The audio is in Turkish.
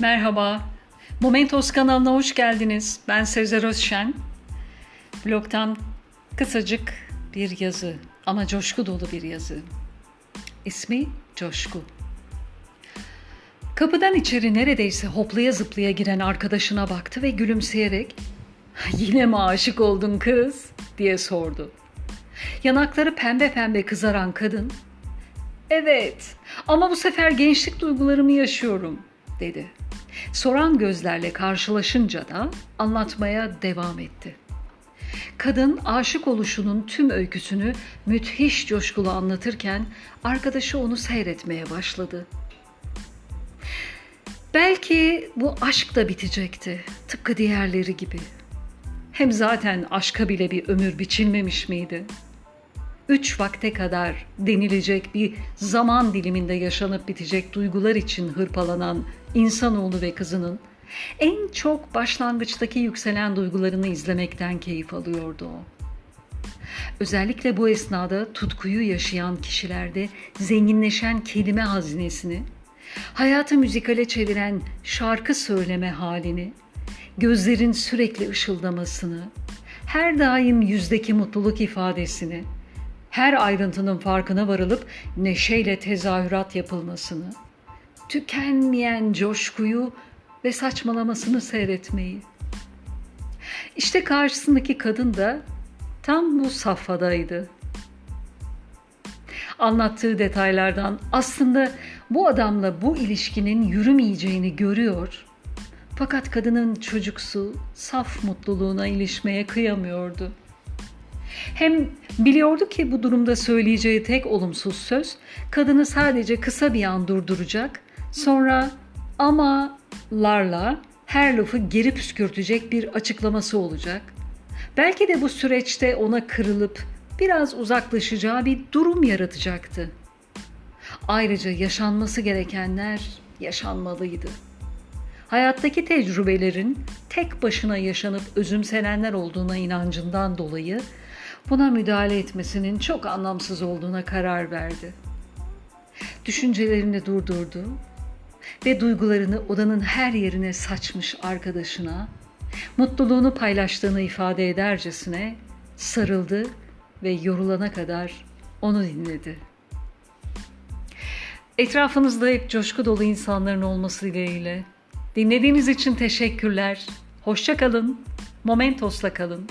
Merhaba. Momentos kanalına hoş geldiniz. Ben Sezer Özşen. Blogdan kısacık bir yazı ama coşku dolu bir yazı. İsmi Coşku. Kapıdan içeri neredeyse hoplaya zıplaya giren arkadaşına baktı ve gülümseyerek "Yine mi aşık oldun kız?" diye sordu. Yanakları pembe pembe kızaran kadın "Evet, ama bu sefer gençlik duygularımı yaşıyorum." Dedi. Soran gözlerle karşılaşınca da anlatmaya devam etti. Kadın aşık oluşunun tüm öyküsünü müthiş coşkulu anlatırken arkadaşı onu seyretmeye başladı. Belki bu aşk da bitecekti, tıpkı diğerleri gibi. Hem zaten aşka bile bir ömür biçilmemiş miydi? Üç vakte kadar denilecek bir zaman diliminde yaşanıp bitecek duygular için hırpalanan insanoğlu ve kızının en çok başlangıçtaki yükselen duygularını izlemekten keyif alıyordu o. Özellikle bu esnada tutkuyu yaşayan kişilerde zenginleşen kelime hazinesini, hayatı müzikale çeviren şarkı söyleme halini, gözlerin sürekli ışıldamasını, her daim yüzdeki mutluluk ifadesini, her ayrıntının farkına varılıp neşeyle tezahürat yapılmasını, tükenmeyen coşkuyu ve saçmalamasını seyretmeyi. İşte karşısındaki kadın da tam bu safhadaydı. Anlattığı detaylardan aslında bu adamla bu ilişkinin yürümeyeceğini görüyor. Fakat kadının çocuksu, saf mutluluğuna ilişmeye kıyamıyordu. Hem biliyordu ki bu durumda söyleyeceği tek olumsuz söz kadını sadece kısa bir an durduracak, sonra ama larla her lafı geri püskürtecek bir açıklaması olacak. Belki de bu süreçte ona kırılıp biraz uzaklaşacağı bir durum yaratacaktı. Ayrıca yaşanması gerekenler yaşanmalıydı. Hayattaki tecrübelerin tek başına yaşanıp özümsenenler olduğuna inancından dolayı buna müdahale etmesinin çok anlamsız olduğuna karar verdi. Düşüncelerini durdurdu ve duygularını odanın her yerine saçmış arkadaşına, mutluluğunu paylaştığını ifade edercesine sarıldı ve yorulana kadar onu dinledi. Etrafınızda hep coşku dolu insanların olması dileğiyle. Dinlediğiniz için teşekkürler. Hoşça kalın. Momentos'la kalın.